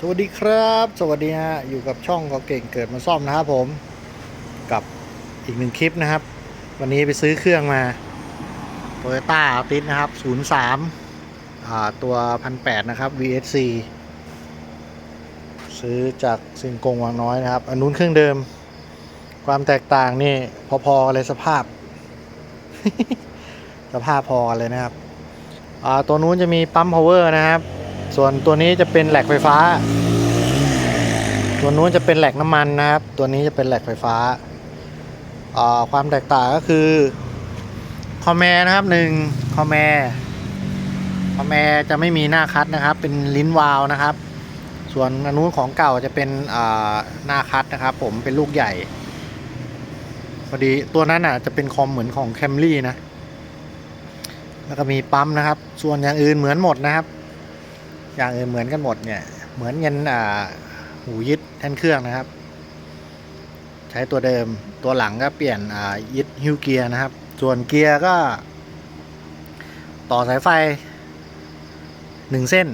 สวัสดีครับ สวัสดีฮะอยู่กับช่องก็เก่งเกิดมาซ่อมนะครับผมกับอีกหนึ่งคลิปนะครับ วันนี้ไปซื้อเครื่องมา Toyota a l t i s นะครับ 03อ่าตัว 1,800 นะครับ VSC ซื้อจากซิงกงวังน้อยนะครับ อันนู้นเครื่องเดิม ความแตกต่างนี่พอๆกันเลยสภาพ สภาพพอกันเลยนะครับอ่าตัวนู้นจะมีปั๊ม power นะครับ ส่วนตัวนี้จะเป็นแหลกไฟฟ้า ตัวนู้นจะเป็นแหลกน้ำมันนะครับ ตัวนี้จะเป็นแหลกไฟฟ้า ความแตกต่างก็คือคอมแมนะครับหนึ่งคอมแมคอมแมจะไม่มีหน้าคัดนะครับ เป็นลิ้นวาล์วนะครับ ส่วนอันนู้นของเก่าจะเป็นหน้าคัดนะครับ ผมเป็นลูกใหญ่พอดีตัวนั้นอะจะเป็นคอมเหมือนของแคมรี่นะ แล้วก็มีปั๊มนะครับ ส่วนอย่างอื่นเหมือนหมดนะครับ อย่างอื่นเหมือนกันหมดเนี่ย เหมือนยันอ่าหูยึดแท่นเครื่องนะครับ ใช้ตัวเดิมตัวหลังก็เปลี่ยนอ่ายึดฮิวเกียร์นะครับ ส่วนเกียร์ก็ ต่อสายไฟหนึ่งเส้น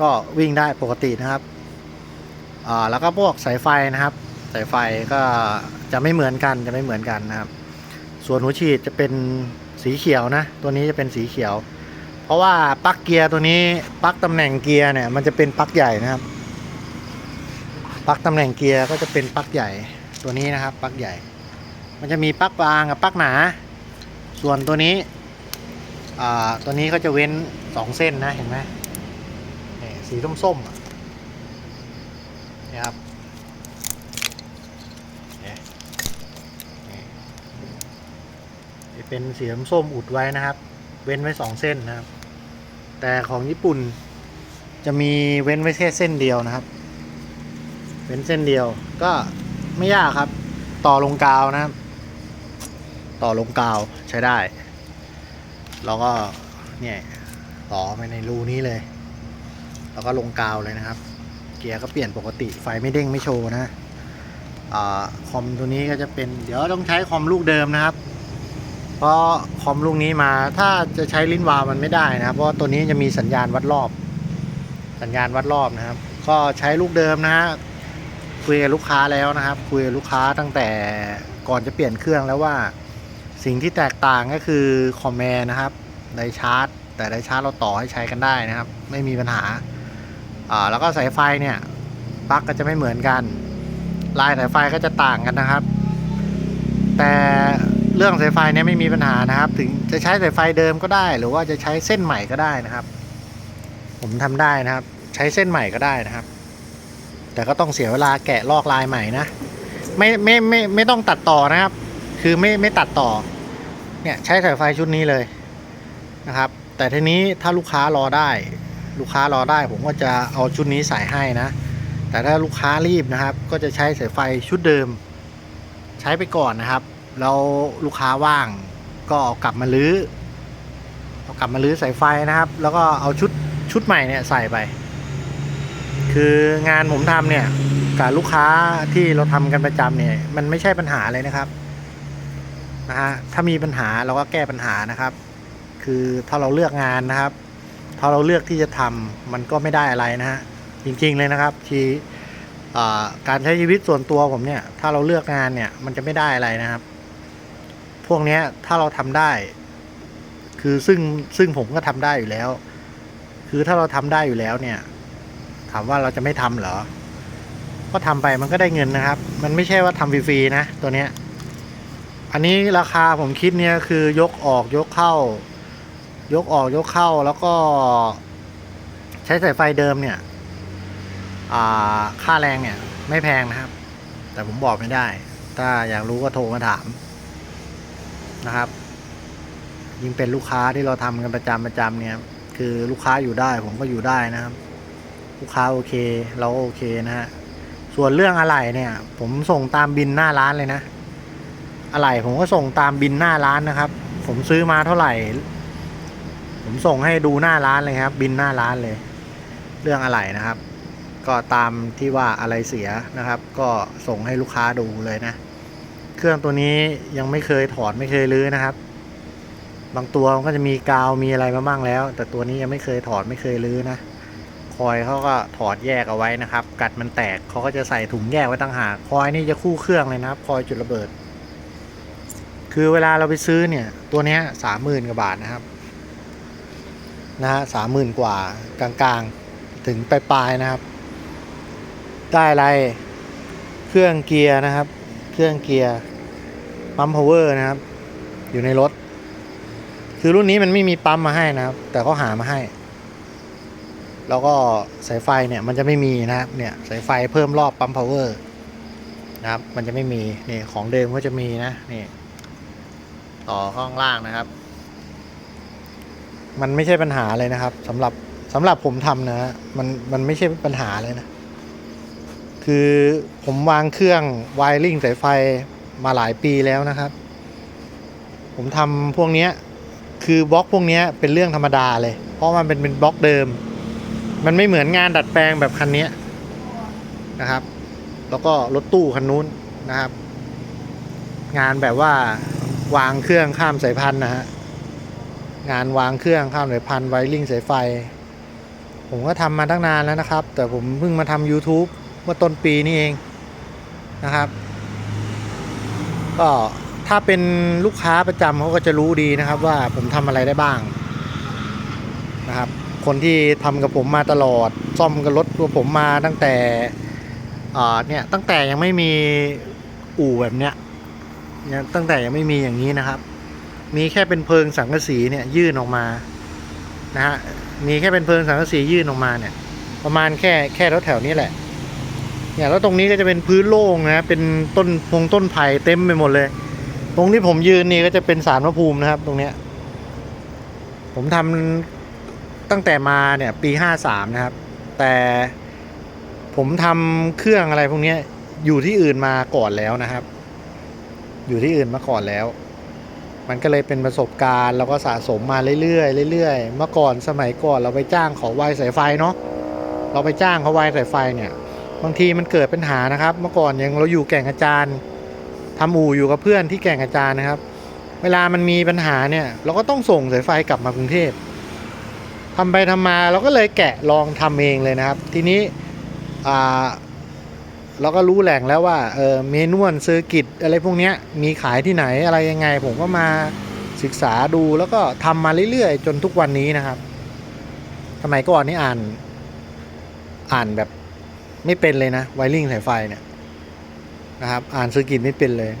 ก็วิ่งได้ปกตินะครับอ่าแล้วก็พวกสายไฟนะครับ สายไฟก็จะไม่เหมือนกันจะไม่เหมือนกันนะครับ ส่วนหัวฉีดจะเป็นสีเขียวนะ ตัวนี้จะเป็นสีเขียว เพราะว่าปลั๊กเกียร์ตัวนี้ปลั๊กตำแหน่งเกียร์เนี่ยมันจะเป็นปลั๊กใหญ่นะครับปลั๊กตำแหน่งเกียร์ก็จะเป็นปลั๊กใหญ่ตัวนี้นะครับปลั๊กใหญ่ มันจะมีปลั๊กบางกับปลั๊กหนา ส่วนตัวนี้อ่าตัวนี้ก็จะเว้นสองเส้นนะเห็นไหมนี่สีส้มๆอะนี่ครับนี่นี่เป็นสีส้มอุดไว้นะครับ เว้นไว้สองเส้นนะครับ แต่ของญี่ปุ่นจะมีเว้นไว้แค่เส้นเดียวนะครับ เว้นเส้นเดียวก็ไม่ยากครับ ต่อลงกาวนะครับ ต่อลงกาวใช้ได้เราก็เนี่ยต่อไปในรูนี้เลย แล้วก็ลงกาวเลยนะครับ เกียร์ก็เปลี่ยนปกติไฟไม่เด้งไม่โชว์นะอคอมตัวนี้ก็จะเป็น เดี๋ยวต้องใช้คอมลูกเดิมนะครับ เพราะคอมลูกนี้มาถ้าจะใช้ลิ้นวาวมันไม่ได้นะครับ เพราะตัวนี้จะมีสัญญาณวัดรอบ สัญญาณวัดรอบนะครับ ก็ใช้ลูกเดิมนะฮะคุยกับลูกค้าแล้วนะครับ คุยกับลูกค้าตั้งแต่ก่อนจะเปลี่ยนเครื่องแล้วว่า สิ่งที่แตกต่างก็คือคอมแมร์นะครับไดชาร์จ แต่ไดชาร์จเราต่อให้ใช้กันได้นะครับ ไม่มีปัญหาอ่าแล้วก็สายไฟเนี่ยปลั๊กก็จะไม่เหมือนกัน ลายสายไฟก็จะต่างกันนะครับ แต่ เรื่องสายไฟเนี่ยไม่มีปัญหานะครับ ถึงจะใช้สายไฟเดิมก็ได้ หรือว่าจะใช้เส้นใหม่ก็ได้นะครับ ผมทำได้นะครับ ใช้เส้นใหม่ก็ได้นะครับ แต่ก็ต้องเสียเวลาแกะลอกลายใหม่นะไม่ไม่ไม่ไม่ต้องตัดต่อนะครับ คือไม่ไม่ตัดต่อ เนี่ยใช้สายไฟชุดนี้เลยนะครับ แต่ทีนี้ถ้าลูกค้ารอได้ ลูกค้ารอได้ ผมก็จะเอาชุดนี้ใส่ให้นะ แต่ถ้าลูกค้ารีบนะครับ ก็จะใช้สายไฟชุดเดิม ใช้ไปก่อนนะครับ แล้วลูกค้าว่างก็เอากลับมาลื้อเอากลับมาลื้อสายไฟนะครับ แล้วก็เอาชุดชุดใหม่เนี่ยใส่ไป คืองานผมทำเนี่ยกับลูกค้าที่เราทำกันประจำเนี่ยมันไม่ใช่ปัญหาเลยนะครับนะฮะถ้ามีปัญหาเราก็แก้ปัญหานะครับ คือถ้าเราเลือกงานนะครับ ถ้าเราเลือกที่จะทำมันก็ไม่ได้อะไรนะฮะจริงๆเลยนะครับที่อ่าการใช้ชีวิตส่วนตัวผมเนี่ย ถ้าเราเลือกงานเนี่ย มันจะไม่ได้อะไรนะครับ พวกเนี้ยถ้าเราทำได้ คือซึ่งซึ่งผมก็ทำได้อยู่แล้ว คือถ้าเราทำได้อยู่แล้วเนี่ย ถามว่าเราจะไม่ทำเหรอ ก็ทำไปมันก็ได้เงินนะครับ มันไม่ใช่ว่าทำฟรีๆนะ ตัวเนี้ย อันนี้ราคาผมคิดเนี่ยคือยกออกยกเข้า ยกออกยกเข้าแล้วก็ ใช้สายไฟเดิมเนี่ยอ่าค่าแรงเนี่ย ไม่แพงนะครับ แต่ผมบอกไม่ได้ ถ้าอยากรู้ก็โทรมาถาม นะครับ ยิ่งเป็นลูกค้าที่เราทำกันประจำประจำเนี่ย คือลูกค้าอยู่ได้ผมก็อยู่ได้นะครับ ลูกค้าโอเค เราโอเคนะฮะส่วนเรื่องอะไหล่เนี่ย ผมส่งตามบินหน้าร้านเลยนะอะไหล่ผมก็ส่งตามบินหน้าร้านนะครับ ผมซื้อมาเท่าไหร่ ผมส่งให้ดูหน้าร้านเลยครับ บินหน้าร้านเลย เรื่องอะไหล่นะครับ ก็ตามที่ว่าอะไรเสียนะครับ ก็ส่งให้ลูกค้าดูเลยนะ เครื่องตัวนี้ยังไม่เคยถอดไม่เคยรื้อนะครับ บางตัวมันก็จะมีกาวมีอะไรมาบ้างแล้ว แต่ตัวนี้ยังไม่เคยถอดไม่เคยรื้อนะคอยเขาก็ถอดแยกเอาไว้นะครับ กัดมันแตกเขาก็จะใส่ถุงแยกไว้ต่างหากคอยนี่จะคู่เครื่องเลยนะครับ คอยจุดระเบิด คือเวลาเราไปซื้อเนี่ย ตัวนี้สามหมื่นกว่าบาทนะครับนะฮะสามหมื่นกว่ากลางๆ ถึงปลายๆนะครับ ได้อะไร เครื่องเกียร์นะครับ เครื่องเกียร์ปั๊มพาวเวอร์นะครับ อยู่ในรถ คือรุ่นนี้มันไม่มีปั๊มมาให้นะครับ แต่ก็หามาให้ แล้วก็สายไฟเนี่ยมันจะไม่มีนะครับ เนี่ยสายไฟเพิ่มรอบปั๊มพาวเวอร์นะครับ มันจะไม่มีนี่ของเดิมก็จะมีนะนี่ต่อข้างล่างนะครับ มันไม่ใช่ปัญหาเลยนะครับสำหรับสำหรับผมทำนะ มันมันไม่ใช่ปัญหาเลยนะ คือผมวางเครื่องไวริ่งสายไฟมาหลายปีแล้วนะครับ ผมทำพวกนี้คือบล็อกพวกนี้เป็นเรื่องธรรมดาเลย เพราะมันเป็นเป็นบล็อกเดิม มันไม่เหมือนงานดัดแปลงแบบคันนี้นะครับ แล้วก็รถตู้คันนู้นนะครับ งานแบบว่าวางเครื่องข้ามสายพันธุ์นะฮะงานวางเครื่องข้ามสายพันธุ์ไวริ่งสายไฟ ผมก็ทำมาตั้งนานแล้วนะครับ แต่ผมเพิ่งมาทำ YouTube เมื่อต้นปีนี่เองนะครับ ก็ถ้าเป็นลูกค้าประจำเขาก็จะรู้ดีนะครับ ว่าผมทำอะไรได้บ้างนะครับ คนที่ทำกับผมมาตลอด ซ่อมกับรถตัวผมมาตั้งแต่เนี่ยตั้งแต่ยังไม่มีอู่แบบเนี้ยเนี่ยตั้งแต่ยังไม่มีอย่างนี้นะครับ มีแค่เป็นเพิงสังกะสีเนี่ยยื่นออกมานะฮะมีแค่เป็นเพิงสังกะสียื่นออกมาเนี่ย ประมาณแค่แค่แถวแถวนี้แหละ เนี่ยแล้วตรงนี้ก็จะเป็นพื้นโล่งนะเป็นต้นพงต้นไผ่เต็มไปหมดเลย ตรงที่ผมยืนนี่ก็จะเป็นสารพระภูมินะครับ ตรงเนี้ย ผมทำตั้งแต่มาเนี่ย ปีห้าสามนะครับ แต่ผมทำเครื่องอะไรพวกนี้อยู่ที่อื่นมาก่อนแล้วนะครับ อยู่ที่อื่นมาก่อนแล้ว มันก็เลยเป็นประสบการณ์แล้วก็สะสมมาเรื่อยๆเรื่อยๆเมื่อก่อนสมัยก่อนเราไปจ้างเขาวายสายไฟเนาะเราไปจ้างเขาวายสายไฟเนี่ย บางทีมันเกิดปัญหานะครับ เมื่อก่อนยังเราอยู่แก่งกระจานทำอู่อยู่กับเพื่อนที่แก่งกระจานนะครับ เวลามันมีปัญหาเนี่ย เราก็ต้องส่งสายไฟกลับมากรุงเทพทำไปทำมาเราก็เลยแกะลองทำเองเลยนะครับ ทีนี้อ่าเราก็รู้แหล่งแล้วว่าเออเมนวลเซอร์กิตอะไรพวกนี้มีขายที่ไหนอะไรยังไง ผมก็มาศึกษาดูแล้วก็ทำมาเรื่อยๆ จนทุกวันนี้นะครับสมัยก่อนนี่อ่าน อ่านแบบ ไม่เป็นเลยนะไวริงสายไฟเนี่ยนะครับ อ่านเซอร์กิตไม่เป็นเลย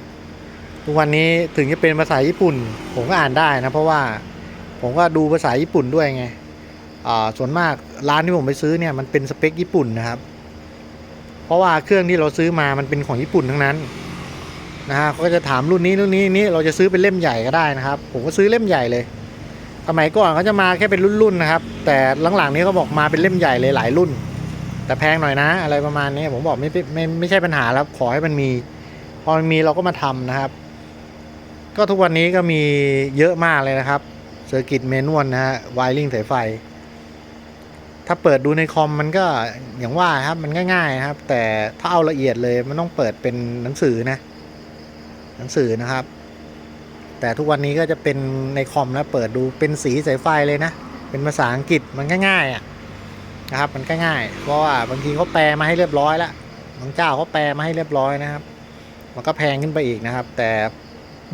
ทุกวันนี้ถึงจะเป็นภาษาญี่ปุ่น ผมก็อ่านได้นะ เพราะว่าผมก็ดูภาษาญี่ปุ่นด้วยไงอ่าส่วนมากร้านที่ผมไปซื้อเนี่ยมันเป็นสเปคญี่ปุ่นนะครับ เพราะว่าเครื่องที่เราซื้อมามันเป็นของญี่ปุ่นทั้งนั้นนะฮะเขาก็จะถามรุ่นนี้รุ่นนี้นี่เราจะซื้อเป็นเล่มใหญ่ก็ได้นะครับ ผมก็ซื้อเล่มใหญ่เลยสมัยก่อนเขาจะมาแค่เป็นรุ่นๆนะครับ แต่หลังๆนี้เขาบอกมาเป็นเล่มใหญ่เลยหลายรุ่น แต่แพงหน่อยนะ อะไรประมาณนี้ผมบอกไม่ไม่ไม่ใช่ปัญหาแล้วขอให้มันมี พอมันมีเราก็มาทำนะครับ ก็ทุกวันนี้ก็มีเยอะมากเลยนะครับเซอร์กิตเมนวลนะฮะไวริงสายไฟ ถ้าเปิดดูในคอมมันก็อย่างว่าครับมันง่ายๆครับ แต่ถ้าเอาละเอียดเลยมันต้องเปิดเป็นหนังสือนะ หนังสือนะครับ แต่ทุกวันนี้ก็จะเป็นในคอมแล้วเปิดดูเป็นสีสายไฟเลยนะ เป็นภาษาอังกฤษมันง่ายอะ นะครับ มันก็ง่าย เพราะว่าบางทีเขาแปลมาให้เรียบร้อยแล้วบางเจ้าเขาแปลมาให้เรียบร้อยนะครับ มันก็แพงขึ้นไปอีกนะครับ แต่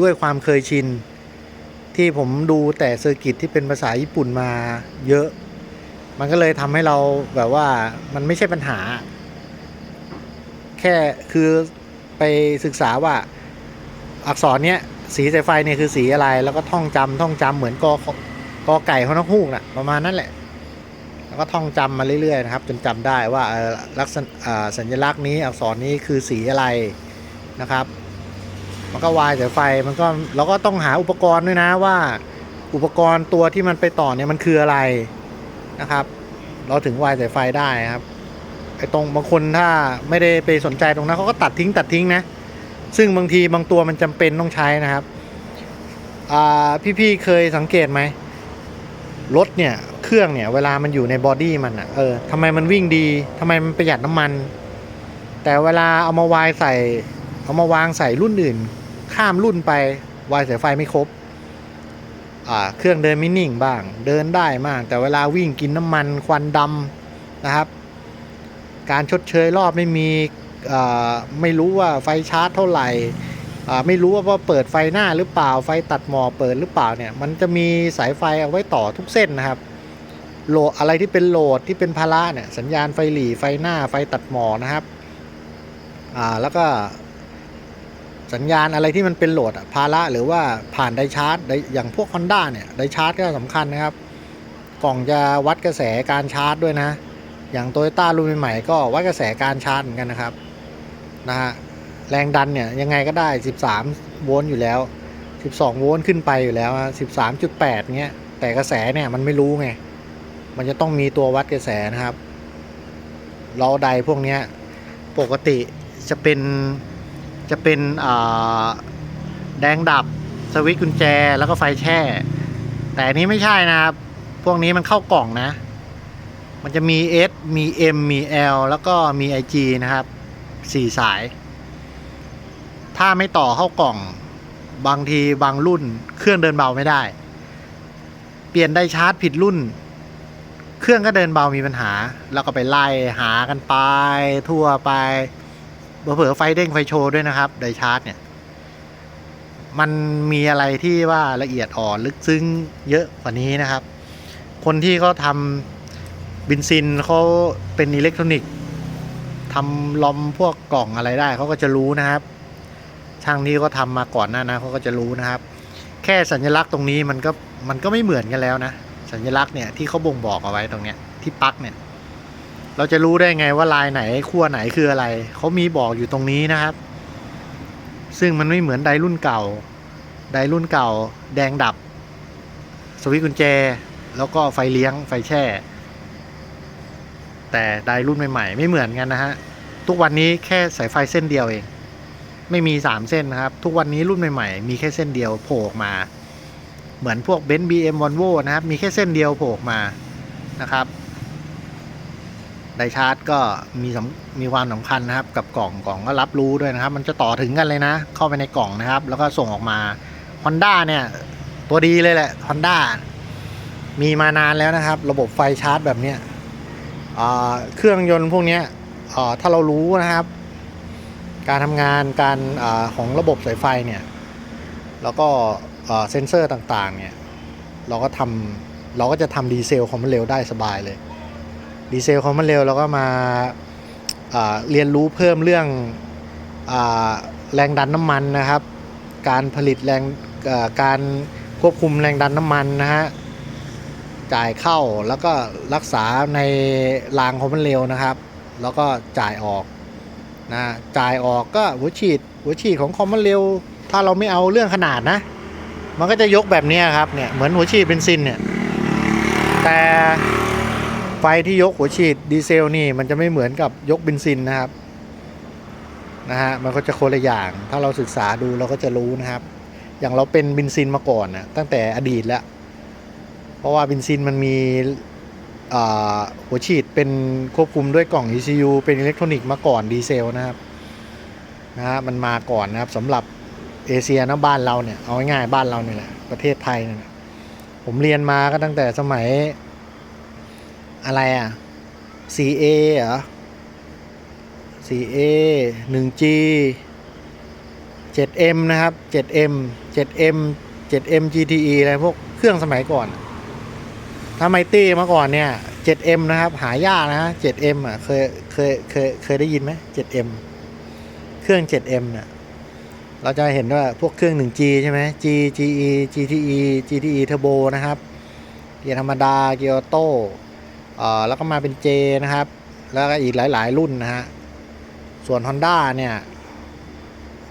ด้วยความเคยชิน ที่ผมดูแต่เซอร์กิตที่เป็นภาษาญี่ปุ่นมาเยอะ มันก็เลยทำให้เราแบบว่ามันไม่ใช่ปัญหา แค่คือไปศึกษาว่าอักษรเนี้ยสีสายไฟเนี่ยคือสีอะไร แล้วก็ท่องจำท่องจำเหมือนกอกอไก่เขานกฮูกน่ะประมาณนั้นแหละ แล้วก็ท่องจำมาเรื่อยๆนะครับจนจำได้ว่าลักษณะสัญลักษณ์นี้อักษรนี้คือสีอะไรนะครับ มันก็วายสายไฟมันก็เราก็ต้องหาอุปกรณ์ด้วยนะว่า อุปกรณ์ตัวที่มันไปต่อเนี่ยมันคืออะไรนะครับ เราถึงวายสายไฟได้ครับไอ้ตรงบางคนถ้าไม่ได้ไปสนใจตรงนั้นเขาก็ตัดทิ้งตัดทิ้งนะซึ่งบางทีบางตัวมันจำเป็นต้องใช้นะครับพี่ๆเคยสังเกตไหม รถเนี่ยเครื่องเนี่ยเวลามันอยู่ในบอดี้มันอะเออทำไมมันวิ่งดีทำไมมันประหยัดน้ำมัน แต่เวลาเอามาวายใส่ เอามาวางใส่รุ่นอื่น ข้ามรุ่นไปวายสายไฟไม่ครบอ่าเครื่องเดินไม่นิ่งบ้าง เดินได้มาก แต่เวลาวิ่งกินน้ำมันควันดำนะครับ การชดเชยรอบไม่มีอ่าไม่รู้ว่าไฟชาร์จเท่าไหร่ ไม่รู้ว่าเปิดไฟหน้าหรือเปล่าไฟตัดหมอกเปิดหรือเปล่าเนี่ยมันจะมีสายไฟเอาไว้ต่อทุกเส้นนะครับโหลดอะไรที่เป็นโหลดที่เป็นภาระเนี่ยสัญญาณไฟหลีไฟหน้าไฟตัดหมอนะครับอ่าแล้วก็สัญญาณอะไรที่มันเป็นโหลดอะภาระหรือว่าผ่านไดชาร์จไดอย่างพวก Honda เนี่ยไดชาร์จก็สำคัญนะครับ กล่องจะวัดกระแสการชาร์จด้วยนะ อย่างโตโยต้ารุ่นใหม่ๆก็วัดกระแสการชาร์จเหมือนกันนะครับนะฮะ แรงดันเนี่ยยังไงก็ได้ 13 โวลต์อยู่แล้ว 12 โวลต์ขึ้นไปอยู่แล้ว 13.8 เงี้ย แต่กระแสเนี่ยมันไม่รู้ไง มันจะต้องมีตัววัดกระแสนะครับล้อใดพวกเนี้ยปกติจะเป็นจะเป็นอ่าแดงดับสวิตช์กุญแจแล้วก็ไฟแช่ แต่นนี้ไม่ใช่นะครับ พวกนี้มันเข้ากล่องนะ มันจะมี S มี M มี L แล้วก็มี IG นะครับสี่สาย ถ้าไม่ต่อเข้ากล่อง บางทีบางรุ่น เครื่องเดินเบาไม่ได้ เปลี่ยนได้ชาร์จผิดรุ่น เครื่องก็เดินเบามีปัญหา แล้วก็ไปไล่หากันไป ทั่วไปเผลอไฟเด้งไฟโชว์ด้วยนะครับไดชาร์จเนี่ย มันมีอะไรที่ว่าละเอียดอ่อนลึกซึ้งเยอะกว่านี้นะครับ คนที่เขาทำบินซินเขาเป็นอิเล็กทรอนิกส์ทำลอมพวกกล่องอะไรได้เขาก็จะรู้นะครับ ช่างที่เขาทำมาก่อนหน้านะเขาก็จะรู้นะครับ แค่สัญลักษณ์ตรงนี้มันก็มันก็ไม่เหมือนกันแล้วนะ สัญลักษณ์เนี่ยที่เขาบ่งบอกเอาไว้ตรงเนี้ยที่ปักเนี่ย เราจะรู้ได้ไงว่าลายไหนขั้วไหนคืออะไรเขามีบอกอยู่ตรงนี้นะครับ ซึ่งมันไม่เหมือนไดรุ่นเก่า ไดรุ่นเก่า แดงดับ สวิตช์กุญแจ แล้วก็ไฟเลี้ยงไฟแช่ แต่ไดรุ่นใหม่ๆ ไม่เหมือนกันนะฮะทุกวันนี้แค่สายไฟเส้นเดียวเอง ไม่มีสามเส้นนะครับ ทุกวันนี้รุ่นใหม่ๆ มีแค่เส้นเดียวโผล่ออกมา เหมือนพวกเบนซ์บีเอ็มวอลโวนะครับ มีแค่เส้นเดียวโผล่ออกมานะครับไดชาร์จก็มีมีความสำคัญนะครับ กับกล่องกล่องก็รับรู้ด้วยนะครับ มันจะต่อถึงกันเลยนะ เข้าไปในกล่องนะครับ แล้วก็ส่งออกมา Honda เนี่ย ตัวดีเลยแหละ Honda มีมานานแล้วนะครับ ระบบไฟชาร์จแบบเนี้ยเครื่องยนต์พวกเนี้ยถ้าเรารู้นะครับ การทำงานการอของระบบสายไฟเนี่ยแล้วก็เซนเซอร์ต่างๆเนี่ยเราก็ทำเราก็จะทำดีเซลของมันเร็วได้สบายเลยดีเซลของมันเร็วเราก็มาาเรียนรู้เพิ่มเรื่องอแรงดันน้ำมันนะครับ การผลิตแรงการควบคุมแรงดันน้ำมันนะฮะจ่ายเข้าแล้วก็รักษาในรางของมันเร็วนะครับ แล้วก็จ่ายออก นะจ่ายออกก็หัวฉีด หัวฉีดของคอมมันเร็ว ถ้าเราไม่เอาเรื่องขนาดนะ มันก็จะยกแบบนี้ครับเนี่ยเหมือนหัวฉีดเบนซินเนี่ยแต่ไฟที่ยกหัวฉีดดีเซลนี่มันจะไม่เหมือนกับยกเบนซินนะครับนะฮะมันก็จะคนละอย่าง ถ้าเราศึกษาดูเราก็จะรู้นะครับ อย่างเราเป็นเบนซินมาก่อนนะตั้งแต่อดีตแล้ว เพราะว่าเบนซินมันมี หัวฉีดเป็นควบคุมด้วยกล่อง ECU เป็นอิเล็กทรอนิกส์มาก่อนดีเซลนะครับนะฮะมันมาก่อนนะครับสำหรับเอเชียนะบ้านเราเนี่ยเอาง่ายๆบ้านเราเนี่ยแหละประเทศไทยเนี่ยผมเรียนมาก็ตั้งแต่สมัยอะไรอะ 4A เหรอ 4A 1G 7M นะครับ 7M 7M 7M GTE อะไรพวกเครื่องสมัยก่อน ถ้าไมตี้เมื่อก่อนเนี่ย 7M นะครับ หายากนะ 7M อะเคยเคยเคยเคยได้ยินไหม 7M เครื่อง 7M เนี่ยเราจะเห็นว่าพวกเครื่อง 1G ใช่ไหม G GE GTE GTE Turbo นะครับ เกียร์ธรรมดา เกียร์ออโต้เออแล้วก็มาเป็น J นะครับ แล้วก็อีกหลาย ๆ รุ่นนะฮะ ส่วน Honda เนี่ย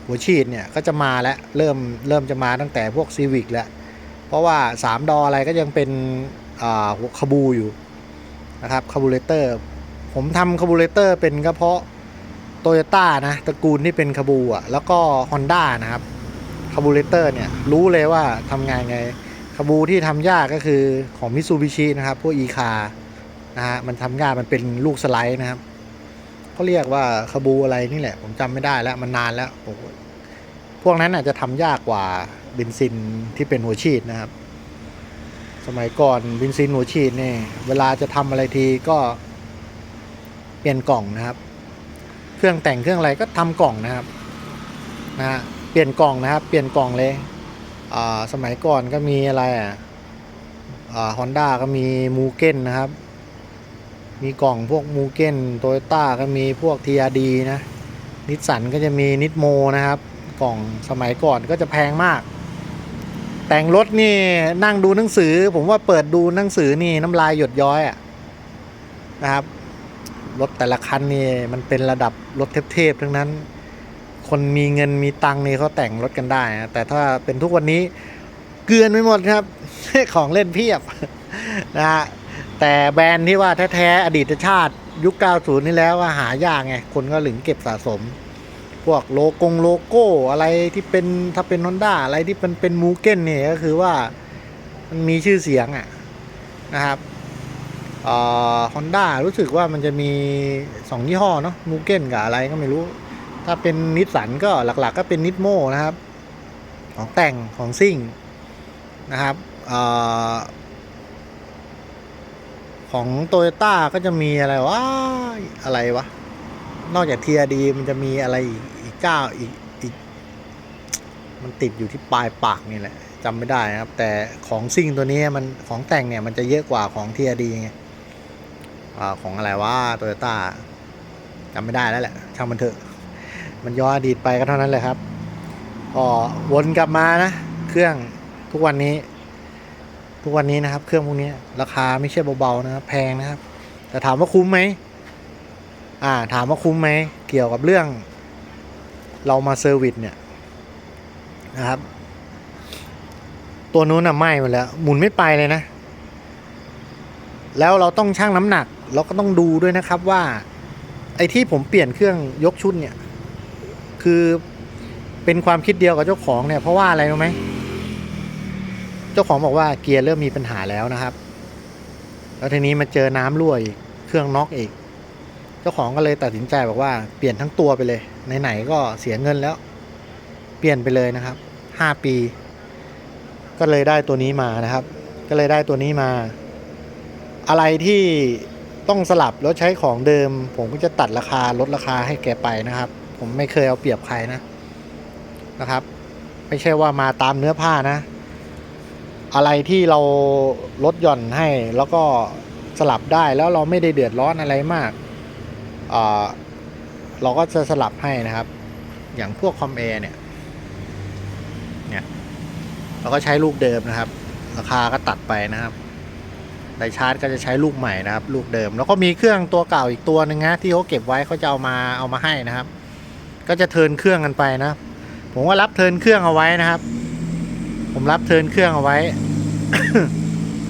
หัวฉีดเนี่ย ก็จะมาแล้ว เริ่มเริ่มจะมาตั้งแต่พวก Civic แล้ว เพราะว่า 3 ดออะไรก็ยังเป็น คาบูอยู่นะครับคาบูเลเตอร์ ผมทำคาบูเลเตอร์เป็นก็เพราะโตโยต้านะตระกูลที่เป็นคาบูอะแล้วก็ Honda นะครับคาบูเลเตอร์เนี่ยรู้เลยว่าทำงานไงคาบูที่ทำยากก็คือของมิซูบิชินะครับ พวกอีคานะฮะมันทำยากมันเป็นลูกสไลด์นะครับเขาเรียกว่าคาบูอะไรนี่แหละ ผมจำไม่ได้แล้วมันนานแล้วโอ้พวกนั้นอาจจะทำยากกว่าเบนซินที่เป็นหัวฉีดนะครับ สมัยก่อนเบนซินหัวฉีดเนี่ยเวลาจะทำอะไรทีก็เปลี่ยนกล่องนะครับ เครื่องแต่งเครื่องอะไรก็ทำกล่องนะครับนะฮะเปลี่ยนกล่องนะครับเปลี่ยนกล่องเลยอ่าสมัยก่อนก็มีอะไรอะอ่าฮอนด้าก็มีมูเก้นนะครับ มีกล่องพวกมูเก้นโตโยต้าก็มีพวก TRD นะนิสสันก็จะมีนิดโมนะครับ กล่องสมัยก่อนก็จะแพงมาก แต่งรถนี่นั่งดูหนังสือ ผมว่าเปิดดูหนังสือนี่น้ำลายหยดย้อยอะนะครับ รถแต่ละคันนี่มันเป็นระดับรถเทพๆทั้งนั้น คนมีเงินมีตังนี่เขาแต่งรถกันได้นะแต่ถ้าเป็นทุกวันนี้เกลือนไปหมดครับ ของเล่นเพียบนะฮะแต่แบรนด์ที่ว่าแท้ๆอดีตชาติยุค 90 นี่แล้วว่าหายากไง คนก็หลึงเก็บสะสม พวกโลโกงโลโก้อะไรที่เป็นถ้าเป็นฮอนด้าอะไรที่มันเป็นมูเก้นเนี่ยก็คือว่ามันมีชื่อเสียงอะนะครับฮอนด้ารู้สึกว่ามันจะมีสองยี่ห้อเนาะมูเก้นกับอะไรก็ไม่รู้ ถ้าเป็นนิสสันก็หลักๆ ก็เป็นนิดโมนะครับ ของแต่งของซิ่งนะครับอของโตโยต้าก็จะมีอะไรวะอะไรวะ นอกจากเทียดีมันจะมีอะไรอีกเก้าอีกอีก มันติดอยู่ที่ปลายปากนี่แหละจำไม่ได้นะครับ แต่ของซิ่งตัวนี้มันของแต่งเนี่ยมันจะเยอะกว่าของเทียดีไงอาของอะไรวะโตโยต้าจำไม่ได้แล้วแหละช่างมันเถอะ มันย้อนอดีตไปก็เท่านั้นเลยครับก็วนกลับมานะ เครื่องทุกวันนี้ ทุกวันนี้นะครับ เครื่องพวกนี้ราคาไม่ใช่เบาๆนะครับ แพงนะครับ แต่ถามว่าคุ้มไหม อ่าถามว่าคุ้มไหมเกี่ยวกับเรื่อง เรามาเซอร์วิสเนี่ยนะครับ ตัวนู้นน่ะไหม้หมดแล้ว หมุนไม่ไปเลยนะ แล้วเราต้องชั่งน้ำหนัก เราก็ต้องดูด้วยนะครับว่า ไอ้ที่ผมเปลี่ยนเครื่องยกชุดเนี่ย คือเป็นความคิดเดียวกับเจ้าของเนี่ย เพราะว่าอะไรรู้ไหมเจ้าของบอกว่าเกียร์เริ่มมีปัญหาแล้วนะครับ แล้วทีนี้มาเจอน้ำรั่วอีกเครื่องน็อกอีก เจ้าของก็เลยตัดสินใจบอกว่าเปลี่ยนทั้งตัวไปเลย ไหนๆก็เสียเงินแล้ว เปลี่ยนไปเลยนะครับห้าปี ก็เลยได้ตัวนี้มานะครับ ก็เลยได้ตัวนี้มา อะไรที่ต้องสลับแล้วใช้ของเดิม ผมก็จะตัดราคาลดราคาให้แกไปนะครับ ผมไม่เคยเอาเปรียบใครนะนะครับ ไม่ใช่ว่ามาตามเนื้อผ้านะ อะไรที่เราลดหย่อนให้แล้วก็สลับได้แล้วเราไม่ได้เดือดร้อนอะไรมาก เราก็จะสลับให้นะครับ อย่างพวกคอมแอร์เนี่ยเนี่ยเราก็ใช้ลูกเดิมนะครับ ราคาก็ตัดไปนะครับไดชาร์จก็จะใช้ลูกใหม่นะครับ ลูกเดิม แล้วก็มีเครื่องตัวเก่าอีกตัวหนึ่งนะที่เขาเก็บไว้เขาจะเอามาเอามาให้นะครับ ก็จะเทินเครื่องกันไปนะ ผมว่ารับเทินเครื่องเอาไว้นะครับ ผมรับเทินเครื่องเอาไว้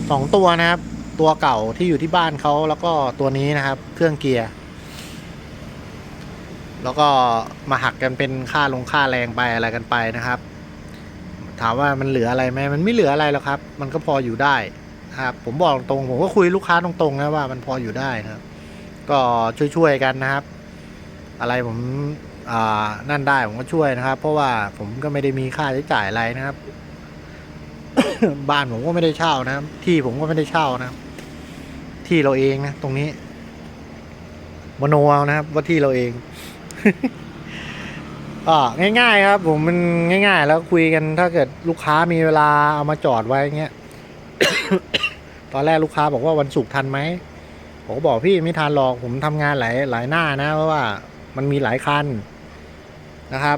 สองตัวนะครับ ตัวเก่าที่อยู่ที่บ้านเขาแล้วก็ตัวนี้นะครับ เครื่องเกียร์ แล้วก็มาหักกันเป็นค่าลงค่าแรงไปอะไรกันไปนะครับ ถามว่ามันเหลืออะไรไหมมันไม่เหลืออะไรหรอกครับ มันก็พออยู่ได้ครับผมบอกตรงผมก็คุยลูกค้าตรงๆนะว่ามันพออยู่ได้นะครับก็ช่วยๆกันนะครับ อะไรผมอ่านั่นได้ผมก็ช่วยนะครับ เพราะว่าผมก็ไม่ได้มีค่าใช้จ่ายอะไรนะครับ บ้านผมก็ไม่ได้เช่านะครับ ที่ผมก็ไม่ได้เช่านะครับ ที่เราเองนะตรงนี้มโนเอานะครับ ว่าที่เราเอง ก็ง่าย ๆ ครับ ผมมันง่าย ๆ แล้วคุยกันถ้าเกิดลูกค้ามีเวลาเอามาจอดไว้เงี้ย ตอนแรกลูกค้าบอกว่าวันศุกร์ทันไหมผมก็บอกพี่ไม่ทันหรอกผมทำงานหลายหลายหน้านะ เพราะว่ามันมีหลายคันนะครับ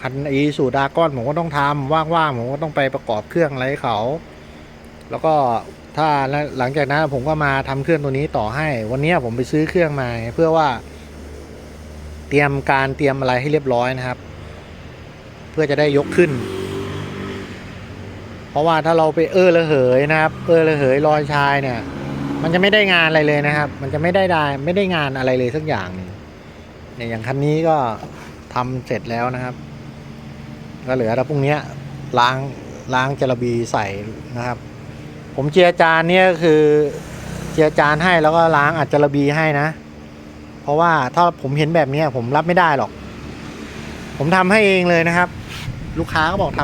คันอีสูดาก้อนผมก็ต้องทำว่างๆผมก็ต้องไปประกอบเครื่องอะไรเขา แล้วก็ถ้าหลังจากนั้นผมก็มาทำเครื่องตัวนี้ต่อให้ วันนี้ผมไปซื้อเครื่องมาเพื่อว่า เตรียมการเตรียมอะไรให้เรียบร้อยนะครับ เพื่อจะได้ยกขึ้น เพราะว่าถ้าเราไปเออระเหยนะครับ เออระเหยลอยชายเนี่ย มันจะไม่ได้งานอะไรเลยนะครับ มันจะไม่ได้ได้ไม่ได้งานอะไรเลยสักอย่างเนี่ยอย่างคันนี้ก็ทำเสร็จแล้วนะครับ ก็เหลือแต่พรุ่งนี้ล้างล้างจระบีใส่นะครับ ผมเจียจานเนี่ยคือเจียจานให้แล้วก็ล้างอัดจระบีให้นะ ราะว่าถ้าผมเห็นแบบนี้ผมรับไม่ได้หรอก ผมทำให้เองเลยนะครับ ลูกค้าก็บอกท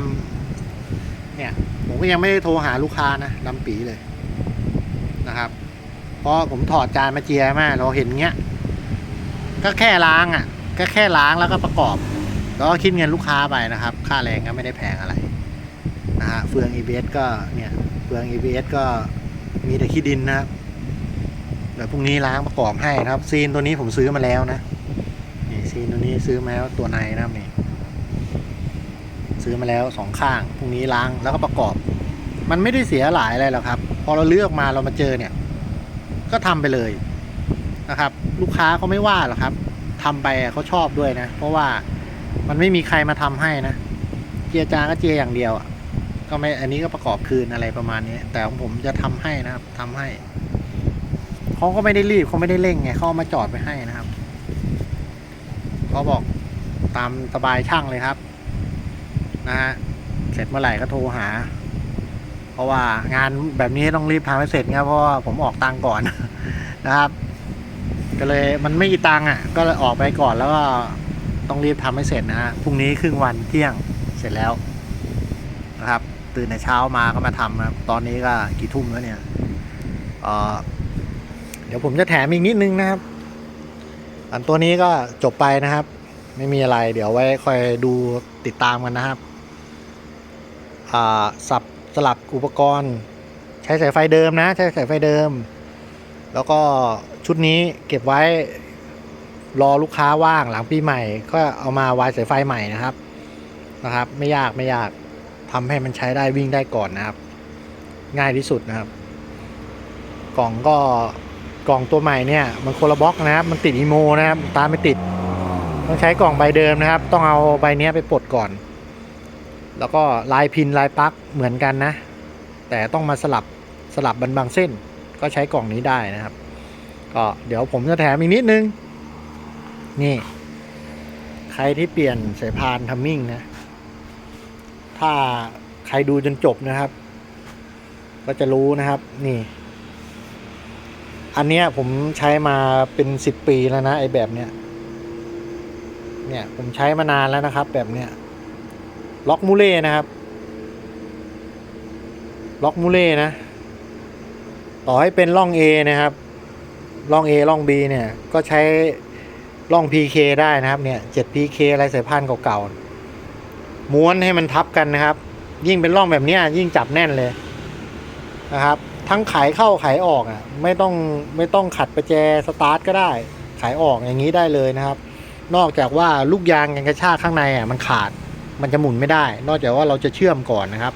ำเนี่ย ผมก็ยังไม่ได้โทรหาลูกค้านะดำปีเลยนะครับ เพราะผมถอดจานมาเจียมาเราเห็นเงี้ย ก็แค่ล้างอะ ก็แค่ล้างแล้วก็ประกอบ แล้วก็คิดเงินลูกค้าไปนะครับ ค่าแรงก็ไม่ได้แพงอะไรนะฮะเฟือง EBS ก็เนี่ยเฟือง EBS ก็มีแต่ขี้ดินนะครับ เดี๋ยวพรุ่งนี้ล้างประกอบให้นะครับ ซีนตัวนี้ผมซื้อมาแล้วนะนี่ซีนตัวนี้ซื้อมาแล้วตัวในนะครับนี่ซื้อมาแล้วสองข้างพรุ่งนี้ล้างแล้วก็ประกอบ มันไม่ได้เสียหลายอะไรหรอกครับ พอเราเลือกมาเรามาเจอเนี่ย ก็ทำไปเลยนะครับ ลูกค้าเขาไม่ว่าหรอกครับทำไปเขาชอบด้วยนะ เพราะว่ามันไม่มีใครมาทำให้นะเจียจางก็เจียอย่างเดียวอะก็ไม่อันนี้ก็ประกอบคืนอะไรประมาณนี้ แต่ของผมจะทำให้นะครับทำให้ เขาก็ไม่ได้รีบเขาไม่ได้เร่งไงเขาเอามาจอดไปให้นะครับเขาบอกตามสบายช่างเลยครับ นะฮะเสร็จเมื่อไหร่ก็โทรหา เพราะว่างานแบบนี้ต้องรีบทำให้เสร็จครับเพราะว่าผมออกตังก่อนนะครับ ก็เลยมันไม่มีตังอะ ก็เลยออกไปก่อนแล้วก็ต้องรีบทำให้เสร็จนะฮะพรุ่งนี้ครึ่งวันเที่ยงเสร็จแล้วนะครับ ตื่นในเช้ามาก็มาทำนะครับตอนนี้ก็กี่ทุ่มแล้วเนี่ยเอ่อ เดี๋ยวผมจะแถมอีกนิดนึงนะครับ อันตัวนี้ก็จบไปนะครับ ไม่มีอะไร เดี๋ยวไว้คอยดูติดตามกันนะครับอ่าสับสลับอุปกรณ์ ใช้สายไฟเดิมนะ ใช้สายไฟเดิม แล้วก็ชุดนี้เก็บไว้รอลูกค้าว่างหลังปีใหม่ ก็เอามาวายสายไฟใหม่นะครับนะครับ ไม่ยากไม่ยากทำให้มันใช้ได้วิ่งได้ก่อนนะครับ ง่ายที่สุดนะครับ กล่องก็ กล่องตัวใหม่เนี่ยมันคนละบล็อกนะครับ มันติดอีโมนะครับ ตามไม่ติด ต้องใช้กล่องใบเดิมนะครับ ต้องเอาใบนี้ไปปลดก่อน แล้วก็ลายพินลายปลั๊กเหมือนกันนะ แต่ต้องมาสลับสลับบันบางเส้น ก็ใช้กล่องนี้ได้นะครับ ก็เดี๋ยวผมจะแถมอีกนิดนึง นี่ ใครที่เปลี่ยนสายพานทัมมิ่งนะ ถ้าใครดูจนจบนะครับ ก็จะรู้นะครับ นี่ อันเนี้ยผมใช้มาเป็นสิบปีแล้วนะไอ้แบบเนี้ยเนี่ยผมใช้มานานแล้วนะครับ แบบเนี้ยล็อกมูเล่นะครับ ล็อกมูเล่นะ ต่อให้เป็นร่อง A นะครับร่อง A ร่อง B เนี่ยก็ใช้ร่อง PK ได้นะครับเนี่ย 7PK อะไรสายพานเก่าๆม้วนให้มันทับกันนะครับ ยิ่งเป็นร่องแบบเนี้ยยิ่งจับแน่นเลยนะครับ ทั้งไขเข้าไขออกอะไม่ต้องไม่ต้องขัดประแจสตาร์ทก็ได้ไขออกอย่างนี้ได้เลยนะครับ นอกจากว่าลูกยางกันกระชากข้างในอะมันขาดมันจะหมุนไม่ได้ นอกจากว่าเราจะเชื่อมก่อนนะครับ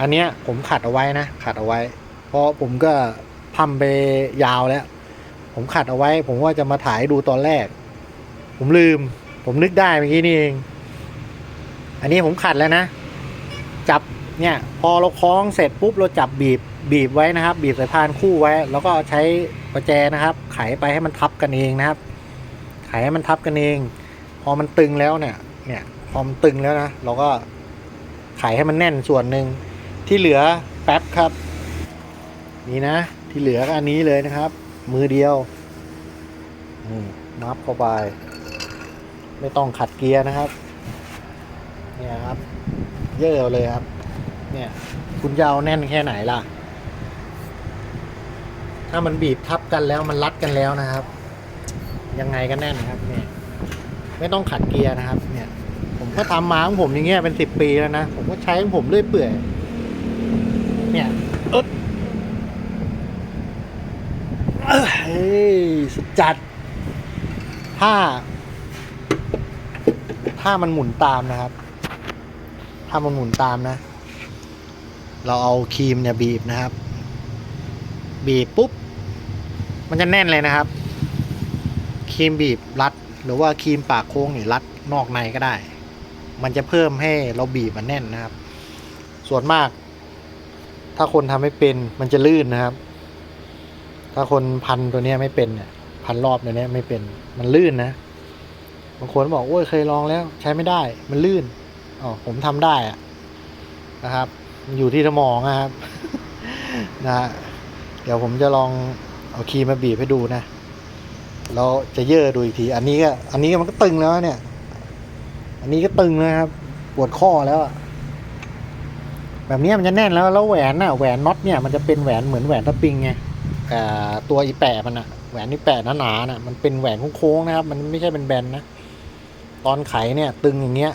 อันเนี้ยผมขัดเอาไว้นะขัดเอาไว้ เพราะผมก็ทำไปยาวแล้ว ผมขัดเอาไว้ ผมว่าจะมาถ่ายดูตอนแรก ผมลืม ผมนึกได้เมื่อกี้นี่เอง อันนี้ผมขัดแล้วนะ จับ เนี่ยพอเราคล้องเสร็จปุ๊บเราจับบีบบีบไว้นะครับ บีบสายพานคู่ไว้ แล้วก็ใช้ประแจนะครับ ไขไปให้มันทับกันเองนะครับ ไขให้มันทับกันเอง พอมันตึงแล้วเนี่ย เนี่ยพอมันตึงแล้วนะเราก็ไขให้มันแน่นส่วนหนึ่งที่เหลือแป๊บครับ นี่นะ ที่เหลือก็อันนี้เลยนะครับ มือเดียวนับเข้าไปไม่ต้องขัดเกียร์นะครับ เนี่ยครับ เยอะเลยครับ เนี่ย คุณจะเอาแน่นแค่ไหนล่ะ ถ้ามันบีบทับกันแล้วมันรัดกันแล้วนะครับ ยังไงก็แน่นครับ เนี่ย ไม่ต้องขัดเกียร์นะครับ เนี่ย ผมก็ทำมาของผมอย่างเงี้ยเป็นสิบปีแล้วนะ ผมก็ใช้ของผมเรื่อยเปื่อย เนี่ยเอ๊ดเอ้ยสุดจัด ถ้า ถ้ามันหมุนตามนะครับ ถ้ามันหมุนตามนะ เราเอาครีมเนี่ยบีบนะครับ บีบปุ๊บ มันจะแน่นเลยนะครับ ครีมบีบรัด หรือว่าครีมปากโค้งนี่รัดนอกในก็ได้ มันจะเพิ่มให้เราบีบมันแน่นนะครับ ส่วนมาก ถ้าคนทำไม่เป็นมันจะลื่นนะครับ ถ้าคนพันตัวเนี้ยไม่เป็นเนี่ยพันรอบตัวเนี้ยไม่เป็นมันลื่นนะบางคนบอกโอ้ยเคยลองแล้ว ใช้ไม่ได้มันลื่นอ๋อผมทำได้อะนะครับ อยู่ที่สมองนะครับ นะเดี๋ยวผมจะลองเอาครีมมาบีบให้ดูนะเราจะเย่อดูอีกที อันนี้ก็อันนี้มันก็ตึงแล้วเนี่ย อันนี้ก็ตึงนะครับ ปวดข้อแล้ว แบบนี้มันจะแน่นแล้ว แล้วแหวนน่ะ แหวนน็อตเนี่ย มันจะเป็นแหวนเหมือนแหวนตะปิงไงตัวอีแปะมันอะแหวนที่แปะหนาๆน่ะมันเป็นแหวนโค้งๆนะครับ มันไม่ใช่เป็นแบนนะ ตอนไขเนี่ย ตึงอย่างเงี้ย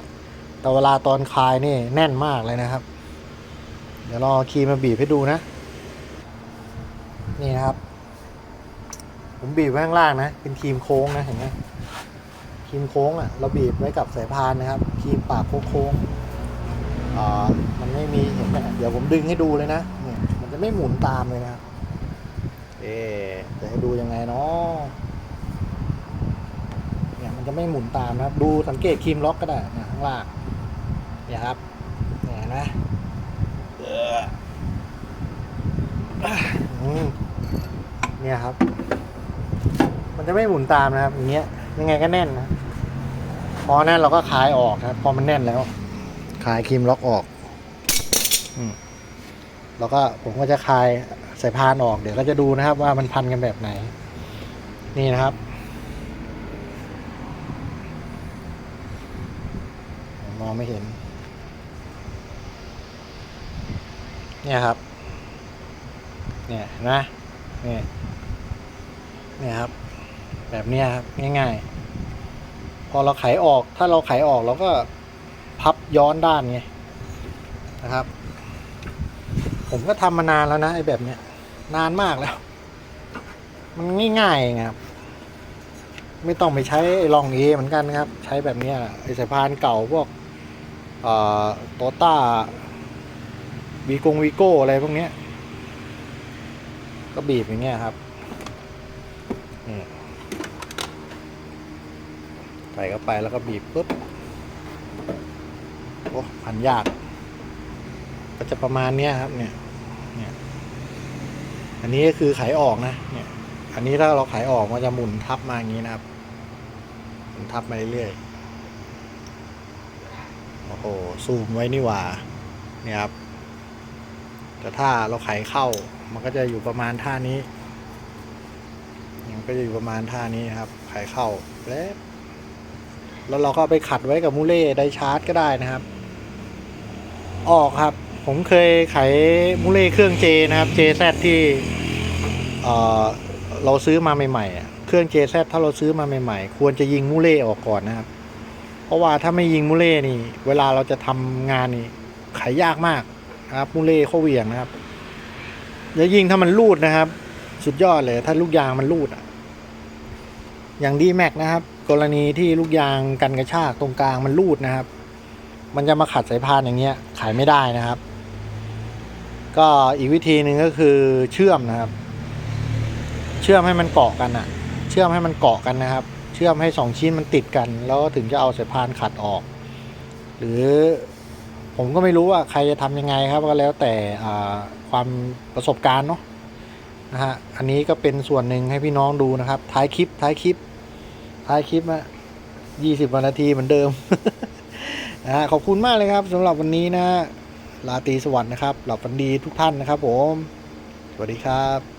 แต่เวลาตอนคลายนี่แน่นมากเลยนะครับ เดี๋ยวรอครีมมาบีบให้ดูนะ นี่นะครับ ผมบีบไว้ข้างล่างนะ เป็นครีมโค้งนะเห็นไหมครีมโค้งอะ เราบีบไว้กับสายพานนะครับ ครีมปากโค้งๆอ่ามันไม่มีเห็นไหมเดี๋ยวผมดึงให้ดูเลยนะเนี่ยมันจะไม่หมุนตามเลยนะครับ เอ๊ะจะให้ดูยังไงเนาะเนี่ยมันจะไม่หมุนตามนะครับ ดูสังเกตครีมล็อกก็ได้นะข้างล่างเนี่ยครับ เนี่ยเห็นไหม เนี่ยครับ มันจะไม่หมุนตามนะครับ อย่างเงี้ย ยังไงก็แน่นนะ พอแน่นเราก็คลายออกครับพอมันแน่นแล้วคลายครีมล็อกออกอแล้วก็ผมก็จะคลายสายพานออก เดี๋ยวก็จะดูนะครับ ว่ามันพันกันแบบไหน นี่นะครับมองไม่เห็น เนี่ยครับ เนี่ยนะเนี่ยเนี่ยครับ แบบเนี้ยครับง่าย ๆ พอเราไขออกถ้าเราไขออกเราก็พับย้อนด้านไงนะครับ ผมก็ทำมานานแล้วนะไอ้แบบเนี้ยนานมากแล้ว มันง่ายๆเองครับ ไม่ต้องไปใช้ลองเอเหมือนกันครับ ใช้แบบเนี้ยไอ้สายพานเก่าพวกเอ่อโตต้า วีกงวีโก้อะไรพวกนี้ก็บีบอย่างเงี้ยครับนี่ใส่เข้าไปแล้วก็บีบปุ๊บโอ้พันยาก ก็จะประมาณเนี้ยครับเนี่ยเนี่ย อันนี้ก็คือไขออกนะ เนี่ย อันนี้ถ้าเราไขออกมันจะหมุนทับมาอย่างนี้นะครับหมุนทับมาเรื่อยๆโอ้โหซูมไว้นี่หว่าเนี่ยครับ แต่ถ้าเราไขเข้ามันก็จะอยู่ประมาณท่านี้มันก็จะอยู่ประมาณท่านี้ครับ ไขเข้าแล้วแล้วเราก็ไปขัดไว้กับมูเล่ไดชาร์จก็ได้นะครับ ออกครับ ผมเคยไขมูเล่เครื่องเจนะครับ JZ ที่เอ่อเราซื้อมาใหม่ๆ เครื่อง JZ ถ้าเราซื้อมาใหม่ๆ ควรจะยิงมูเล่ออกก่อนนะครับ เพราะว่าถ้าไม่ยิงมูเล่นี่ เวลาเราจะทำงานนี่ไขยากมาก ครับมูเล่เข้าเหวี่ยงนะครับแล้วยิงถ้ามันรูดนะครับ สุดยอดเลย ถ้าลูกยางมันรูดอะอย่างดีแม็กนะครับ กรณีที่ลูกยางกันกระชากตรงกลางมันรูดนะครับ มันจะมาขัดสายพานอย่างเงี้ย ขายไม่ได้นะครับ ก็อีกวิธีหนึ่งก็คือเชื่อมนะครับ เชื่อมให้มันเกาะกันอะเชื่อมให้มันเกาะกันนะครับ เชื่อมให้สองชิ้นมันติดกัน แล้วถึงจะเอาสายพานขัดออก หรือ ผมก็ไม่รู้ว่าใครจะทำยังไงครับก็แล้วแต่ความประสบการณ์เนาะนะฮะอันนี้ก็เป็นส่วนหนึ่งให้พี่น้องดูนะครับ ท้ายคลิปท้ายคลิปท้ายคลิปอะยี่สิบนาทีเหมือนเดิมนะฮะขอบคุณมากเลยครับสำหรับวันนี้นะลาตีสวัสดิ์นะครับหลับฝันดีทุกท่านนะครับผม สวัสดีครับ